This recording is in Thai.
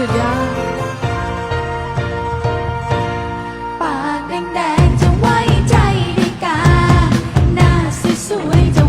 สุดยดปาแดงๆจะไว้ใจดีกาหน้าสวยๆจะ